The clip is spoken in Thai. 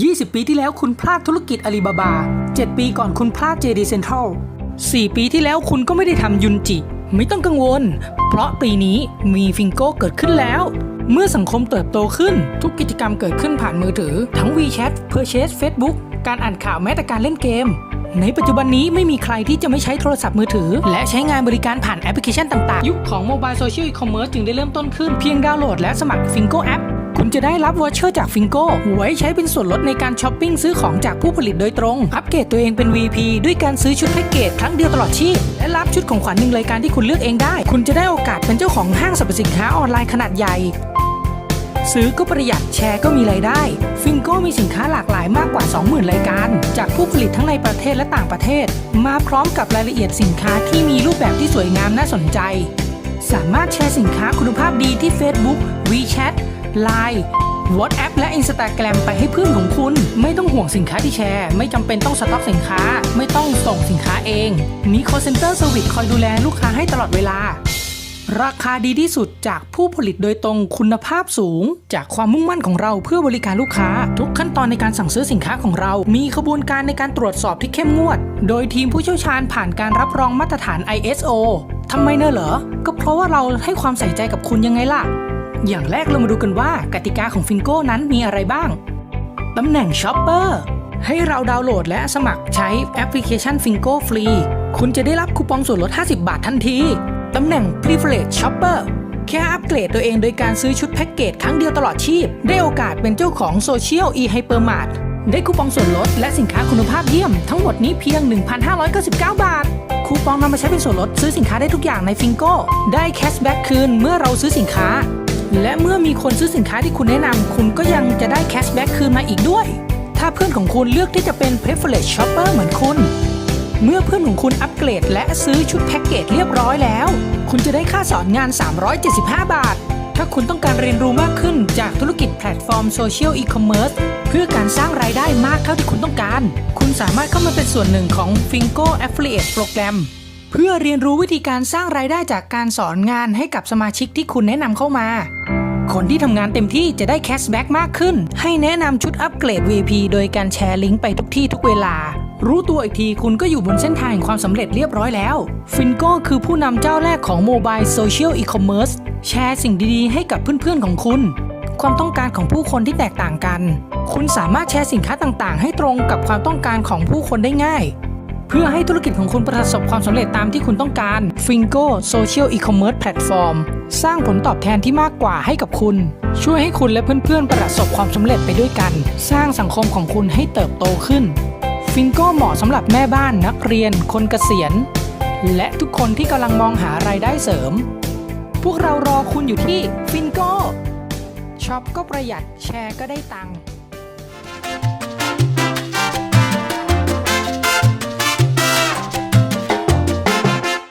20 ปีที่แล้วคุณพลาดธุรกิจอาลีบาบา 7 ปีก่อนคุณพลาดเจดีเซ็นทัล4ปีที่แล้วคุณก็ไม่ได้ทำยุนจิ ไม่ต้องกังวล เพราะปีนี้มีฟิงโก้เกิดขึ้นแล้ว เมื่อสังคมเติบโตขึ้น ทุกกิจกรรมเกิดขึ้นผ่านมือถือ ทั้ง WeChat Purchase Facebook การอ่านข่าวแม้แต่การเล่นเกม ในปัจจุบันนี้ไม่มีใครที่จะไม่ใช้โทรศัพท์มือถือ และใช้งานบริการผ่านแอปพลิเคชันต่างๆ ยุคของโมบายโซเชียลอีคอมเมิร์ซจึงได้เริ่มต้นขึ้นเพียงดาวน์โหลดและสมัครฟิงโกแอป คุณจะได้รับวอเชอร์จากฟิงโก้ไว้ใช้เป็นส่วนลดในการช้อปปิ้งซื้อของจากผู้ผลิตโดยตรง อัปเกรดตัวเองเป็น VP ด้วยการซื้อชุดแพ็กเกจครั้งเดียวตลอดชีพ และรับชุดของขวัญหนึ่งรายการที่คุณเลือกเองได้ คุณจะได้โอกาสเป็นเจ้าของห้างสรรพสินค้าออนไลน์ขนาดใหญ่ ซื้อก็ประหยัดแชร์ก็มีรายได้ ฟิงโก้มีสินค้าหลากหลายมากกว่า 20,000 รายการ จากผู้ผลิตทั้งในประเทศและต่างประเทศ มาพร้อมกับรายละเอียดสินค้าที่มีรูปแบบที่สวยงามน่าสนใจ สามารถแชร์สินค้าคุณภาพดีที่ Facebook WeChat Line WhatsApp และ Instagram ไปให้เพื่อนของคุณ ไม่ต้องห่วงสินค้าที่แชร์ ไม่จำเป็นต้องสต็อกสินค้า ไม่ต้องส่งสินค้าเองมี call center service คอยดูแลลูกค้าให้ตลอดเวลา ราคาดีที่สุดจากผู้ผลิตโดยตรงคุณภาพสูง จากความมุ่งมั่นของเราเพื่อบริการลูกค้า ทุกขั้นตอนในการสั่งซื้อสินค้าของเรา มีขบวนการในการตรวจสอบที่เข้มงวด โดยทีมผู้เชี่ยวชาญผ่านการรับรองมาตรฐาน ISO ทำไมเนอะเหรอ ก็เพราะว่าเราให้ความใส่ใจกับคุณยังไงล่ะ อย่างแรกเรามาดูกันว่ากติกาของฟิงโก้นั้นมีอะไรบ้าง ตำแหน่งช็อปเปอร์ให้เราดาวน์โหลดและสมัครใช้แอปพลิเคชัน Fingo ฟรี คุณจะได้รับคูปองส่วนลด 50 บาททันที ตำแหน่ง Privilege Shopper แค่อัปเกรดตัวเองโดยการซื้อชุดแพ็กเกจครั้งเดียวตลอดชีพ ได้โอกาสเป็นเจ้าของ Social e Hypermart ได้คูปองส่วนลดและสินค้าคุณภาพเยี่ยม ทั้งหมดนี้เพียง 1,599 บาท คูปองนำมาใช้เป็นส่วนลดซื้อสินค้าได้ทุกอย่างในฟิงโก้ได้แคชแบ็กคืนเมื่อเราซื้อสินค้า และเมื่อมีคนซื้อสินค้าที่คุณแนะนำคุณก็ยังจะได้แคชแบ็กคืนมาอีกด้วย ถ้าเพื่อนของคุณเลือกที่จะเป็น Privilege Shopper เหมือนคุณ เมื่อเพื่อนของคุณอัปเกรดและซื้อชุดแพ็กเกจเรียบร้อยแล้ว คุณจะได้ค่าสอนงาน 375 บาท ถ้าคุณต้องการเรียนรู้มากขึ้นจากธุรกิจแพลตฟอร์มโซเชียลอีคอมเมิร์ซเพื่อการสร้างรายได้มากเท่าที่คุณต้องการ คุณสามารถเข้ามาเป็นส่วนหนึ่งของ Fingo Affiliate Program เพื่อเรียนรู้วิธีการสร้างรายได้จากการสอนงานให้กับสมาชิกที่คุณแนะนำเข้ามา คนที่ทำงานเต็มที่จะได้แคชแบ็กมากขึ้น ให้แนะนำชุดอัปเกรด VP โดยการแชร์ลิงก์ไปทุกที่ทุกเวลา รู้ตัวอีกทีคุณก็อยู่บนเส้นทางแห่งความสำเร็จเรียบร้อยแล้ว ฟินโก้คือผู้นำเจ้าแรกของโมบายโซเชียลอีคอมเมิร์ซแชร์สิ่งดีๆ ให้กับเพื่อนๆของคุณ ความต้องการของผู้คนที่แตกต่างกัน คุณสามารถแชร์สินค้าต่างๆ ให้ตรงกับความต้องการของผู้คนได้ง่าย เพื่อให้ธุรกิจของคุณประสบความสำเร็จตามที่คุณต้องการ Fingo Social E-commerce Platform สร้างผลตอบแทนที่มากกว่าให้กับคุณ ช่วยให้คุณและเพื่อนๆ ประสบความสำเร็จไปด้วยกัน สร้างสังคมของคุณให้เติบโตขึ้น Fingo เหมาะสำหรับแม่บ้านนักเรียน คนเกษียณ และทุกคนที่กำลังมองหารายได้เสริม พวกเรารอคุณอยู่ที่ Fingo ช็อปก็ประหยัดแชร์ก็ได้ตังค์